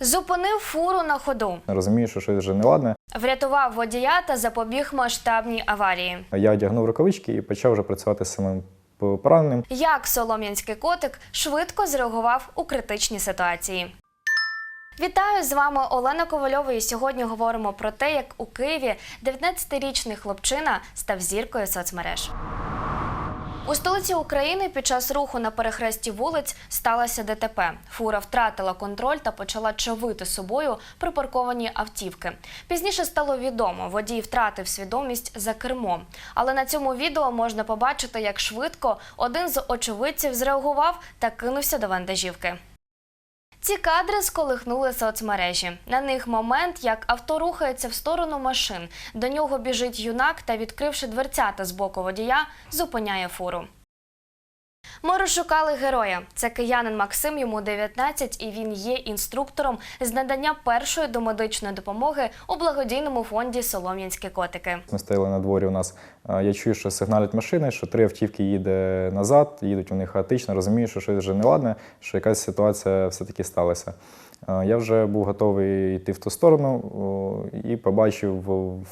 Зупинив фуру на ходу, Розумію, що щось вже неладне. врятував водія та запобіг масштабній аварії. Я одягнув рукавички і почав вже працювати з самим пораненим. Як солом'янський котик швидко зреагував у критичній ситуації. Вітаю з вами Олена Ковальова. І сьогодні говоримо про те, як у Києві 19-річний хлопчина став зіркою соцмереж. У столиці України під час руху на перехресті вулиць сталося ДТП. Фура втратила контроль та почала човити собою припарковані автівки. Пізніше стало відомо, водій втратив свідомість за кермом. Але на цьому відео можна побачити, як швидко один з очевидців зреагував та кинувся до вантажівки. Ці кадри сколихнули соцмережі. На них момент, як авто рухається в сторону машин. До нього біжить юнак та, відкривши дверцята з боку водія, зупиняє фуру. Ми розшукали героя. Це киянин Максим, йому 19, і він є інструктором з надання першої домедичної допомоги у благодійному фонді Солом'янські котики. Ми стояли на дворі у нас. Я чую, що сигналять машини, що три автівки їде назад, їдуть вони хаотично, розумію, що щось вже неладне, що якась ситуація все-таки сталася. Я вже був готовий йти в ту сторону і побачив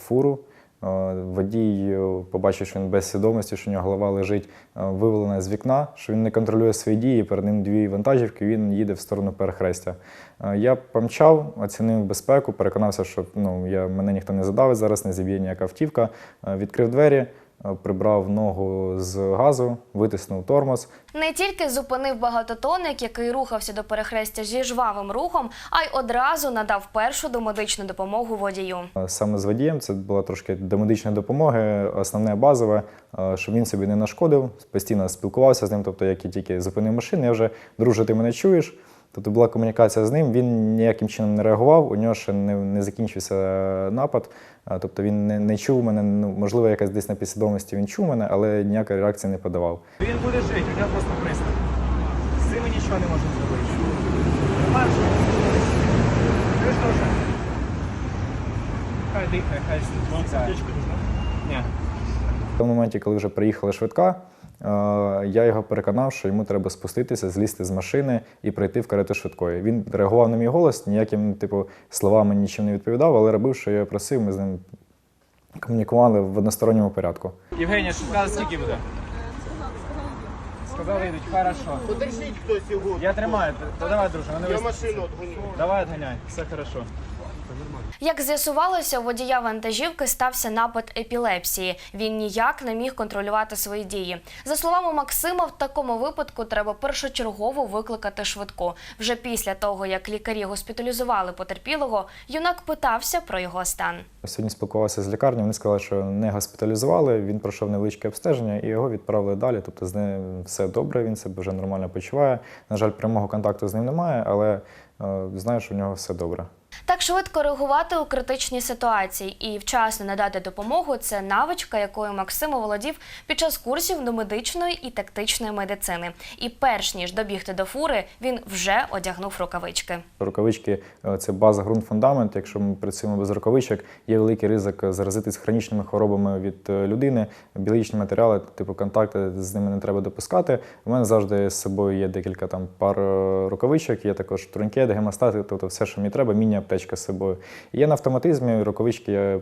фуру. Е, Водій е, побачив, що він без свідомості, що у нього голова лежить вивелена з вікна, що він не контролює свої дії. Перед ним дві вантажівки, він їде в сторону перехрестя. Е, Я помчав, оцінив безпеку, переконався, що ну, я, мене ніхто не задавить зараз, не зіб'є ніяка автівка. Е, Відкрив двері, е, прибрав ногу з газу, витиснув тормоз. Не тільки зупинив багатотонник, який рухався до перехрестя зі жвавим рухом, а й одразу надав першу домедичну допомогу водію. Е, Саме з водієм це була трошки до медичної допомоги, основне базове, е, щоб він собі не нашкодив, постійно спілкувався з ним. Тобто, як я тільки зупинив машину, я вже друже, ти мене чуєш. Тобто була комунікація з ним, він ніяким чином не реагував, у нього ще не, не закінчився напад. Тобто він не, не чув мене, ну, можливо, якась десь на підсвідомості він чув мене, але ніякої реакції не подавав. Він буде жити, у нього просто приступ. З цим нічого не можемо зробити. Ти ж дуже. Хай дихає, хай. Ні. В тому моменті, коли вже приїхала швидка, е, я його переконав, що йому треба спуститися, злізти з машини і прийти в карету швидкої. Він реагував на мій голос, ніяким типу словами нічим не відповідав, але робив, що я просив. Ми з ним комунікували в односторонньому порядку. Євгенія, швидка скільки буде? Сказали, йдуть, хорошо. Подержіть хтось його. Я тримаю, давай, друже, вони Я машину отгоню. Давай отганяй, все хорошо. Як з'ясувалося, у водія вантажівки стався напад епілепсії. Він ніяк не міг контролювати свої дії. За словами Максима, в такому випадку треба першочергово викликати швидку. Вже після того, як лікарі госпіталізували потерпілого, юнак питався про його стан. Сьогодні спілкувався з лікарні. Вони сказали, що не госпіталізували. Він пройшов невеличке обстеження і його відправили далі. Тобто з ним все добре, він себе вже нормально почуває. На жаль, прямого контакту з ним немає, але е, знаю, що в нього все добре. Так швидко реагувати у критичній ситуації і вчасно надати допомогу це навичка, якою Максим оволодів під час курсів домедичної і тактичної медицини. І перш ніж добігти до фури, він вже одягнув рукавички. Рукавички е, це база, ґрунт, фундамент. Якщо ми працюємо без рукавичок, є великий ризик заразитись хронічними хворобами від е, людини. Біологічні матеріали, типу контакти з ними не треба допускати. У мене завжди з собою є декілька там пар е, рукавичок, є також турнікет, гемостати, тобто все, що мені треба, міні-аптечка з собою. І є на автоматизмі рукавички. Я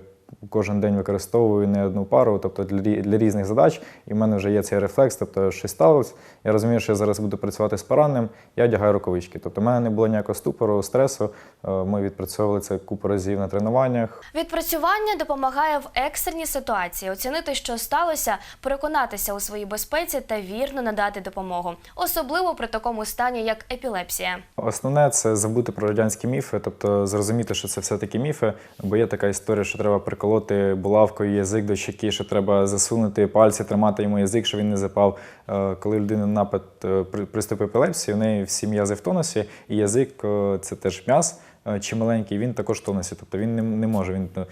Кожен день використовую не одну пару, тобто для, для різних задач. І в мене вже є цей рефлекс, тобто щось сталося. Я розумію, що я зараз буду працювати з пораненим, я одягаю рукавички. Тобто в мене не було ніякого ступору, стресу. Е, Ми відпрацьовували це купу разів на тренуваннях. Відпрацювання допомагає в екстреній ситуації оцінити, що сталося, переконатися у своїй безпеці та вірно надати допомогу, особливо при такому стані, як епілепсія. Основне це забути про радянські міфи, тобто зрозуміти, що це все-таки міфи, бо є така історія, що треба приколоти булавкою язик до щеки, що треба засунути пальці, тримати йому язик, щоб він не запав. Е, Коли людина напад е, приступ епілепсії, у неї всі м'язи в тонусі, і язик е, це теж м'яз. Е, Чи маленький, він також в тонусі, тобто він не, не може. Він е,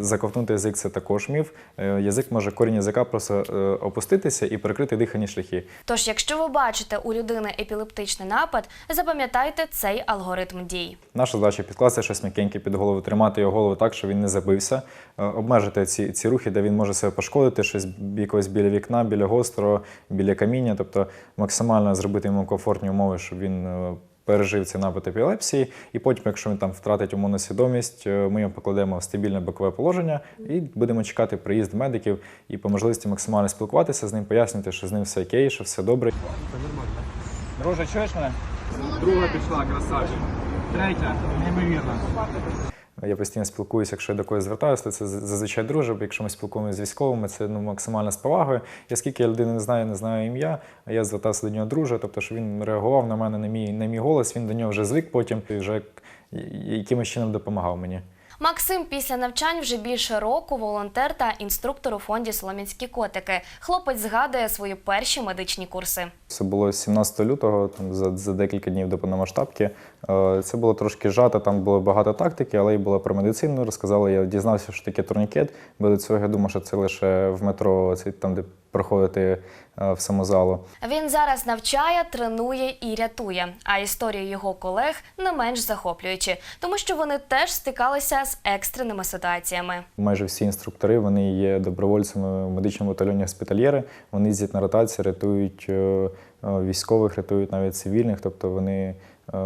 заковтнути язик це також міф. Е, Язик може корінь язика просто опуститися і перекрити дихальні шляхи. Тож, якщо ви бачите у людини епілептичний напад, запам'ятайте цей алгоритм дій. Наша задача підкласти щось м'якеньке під голову, тримати його голову так, щоб він не забився, обмежити ці, ці рухи, де він може себе пошкодити, щось якось біля вікна, біля гострого, біля каміння, тобто максимально зробити йому комфортні умови, щоб він пережив цей напад епілепсії, і потім, якщо він там втратить умовну свідомість, е, ми його покладемо в стабільне бокове положення і будемо чекати приїзд медиків і по можливості максимально спілкуватися з ним, пояснити, що з ним все окей, що все добре. Друже, чуєш мене? Друга пішла, красавчик. Третя, неймовірно. Я постійно спілкуюся, якщо я до когось звертаюся, то це зазвичай друже, бо якщо ми спілкуємося з військовими, це ну, максимально з повагою. І оскільки я людину не знаю, не знаю ім'я, а я звертався до нього друже, тобто, що він реагував на мене на мій, на мій голос, він до нього вже звик потім і вже якимось чином допомагав мені. Максим після навчань вже більше року волонтер та інструктор у фонді Солом'янські котики. Хлопець згадує свої перші медичні курси. Це було 17 лютого, там, за, за декілька днів до повномасштабки. Е, Це було трошки жато, там було багато тактики, але й було про медицину. Розказали, я дізнався, що таке турнікет, бо до цього я думав, що це лише в метро, це там, де проходити е, в самозалу. Він зараз навчає, тренує і рятує. А історії його колег не менш захоплюючі, тому що вони теж стикалися з екстреними ситуаціями. Майже всі інструктори вони є добровольцями в медичному батальйоні госпітальєри. Вони їздять на ротації, рятують е, військових, рятують навіть цивільних, тобто вони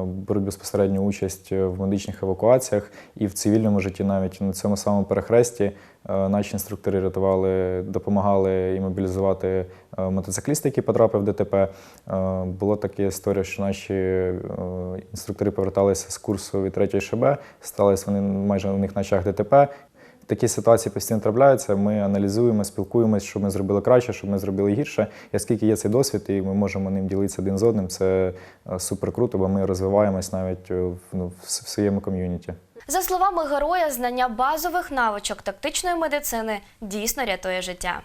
беруть безпосередню участь в медичних евакуаціях і в цивільному житті, навіть на цьому самому перехресті. е, Наші інструктори рятували, допомагали і мобілізувати е, мотоцикліста, який потрапив в ДТП. Е, Була така історія, що наші е, інструктори поверталися з курсу від 3 ШБ, сталися вони майже у них на очах ДТП. Такі ситуації постійно трапляються. Ми аналізуємо, спілкуємося, що ми зробили краще, що ми зробили гірше. І оскільки є цей досвід, і ми можемо ним ділитися один з одним, це е, супер круто, бо ми розвиваємось навіть е, в, ну, в своєму ком'юніті. За словами героя, знання базових навичок тактичної медицини дійсно рятує життя.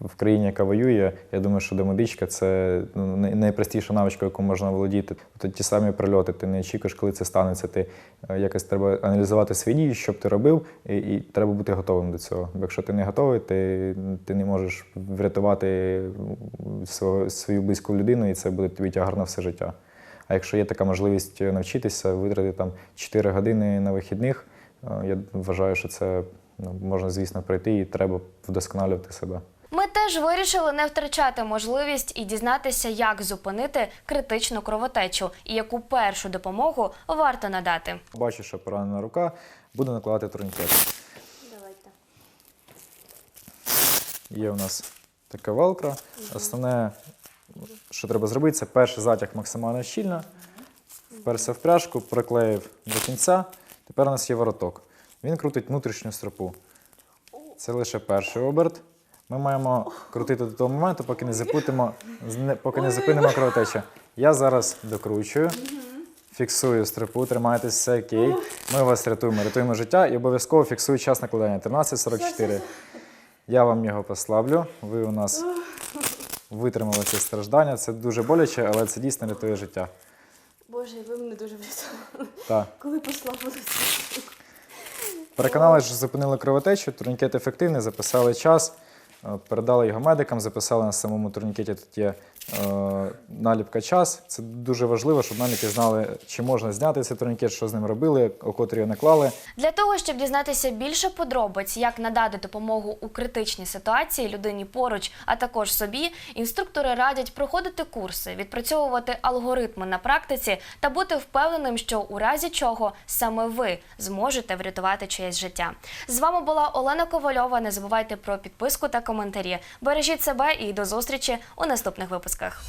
В країні, яка воює, я думаю, що домедичка це ну, найпростіша навичка, яку можна володіти. Тобто ті самі прильоти, ти не очікуєш, коли це станеться. Ти е, якось треба аналізувати свої дії, що б ти робив, і, і треба бути готовим до цього. Бо якщо ти не готовий, ти, ти не можеш врятувати свого, свою близьку людину, і це буде тобі тягар на все життя. А якщо є така можливість навчитися, витратити там 4 години на вихідних, е, я вважаю, що це ну, можна, звісно, пройти і треба вдосконалювати себе. Ми теж вирішили не втрачати можливість і дізнатися, як зупинити критичну кровотечу і яку першу допомогу варто надати. Бачу, що поранена рука, буду накладати турнікет. Давайте. Є у нас така велкро. Основне, що треба зробити, це перший затяг максимально щільно. Вперся в пряжку, приклеїв до кінця. Тепер у нас є вороток. Він крутить внутрішню стропу. Це лише перший оберт. Ми маємо крутити до того моменту, поки не запутимо, поки не зупинимо кровотечу. Я зараз докручую, фіксую стропу, тримайтесь, все окей. Ми вас рятуємо, рятуємо життя і обов'язково фіксую час накладання 13.44. Я вам його послаблю. Ви у нас витримали ці страждання. Це дуже боляче, але це дійсно рятує життя. Боже, ви мене дуже врятували. Так. Коли послабилися. Переконали, що зупинили кровотечу, турнікет ефективний, записали час, е, передали його медикам, записали на самому турнікеті тут є наліпка час. Це дуже важливо, щоб медики знали, чи можна зняти цей турнікет, що з ним робили, о котрі його наклали. Для того, щоб дізнатися більше подробиць, як надати допомогу у критичній ситуації людині поруч, а також собі, інструктори радять проходити курси, відпрацьовувати алгоритми на практиці та бути впевненим, що у разі чого саме ви зможете врятувати чиєсь життя. З вами була Олена Ковальова. Не забувайте про підписку та коментарі. Бережіть себе і до зустрічі у наступних випусках.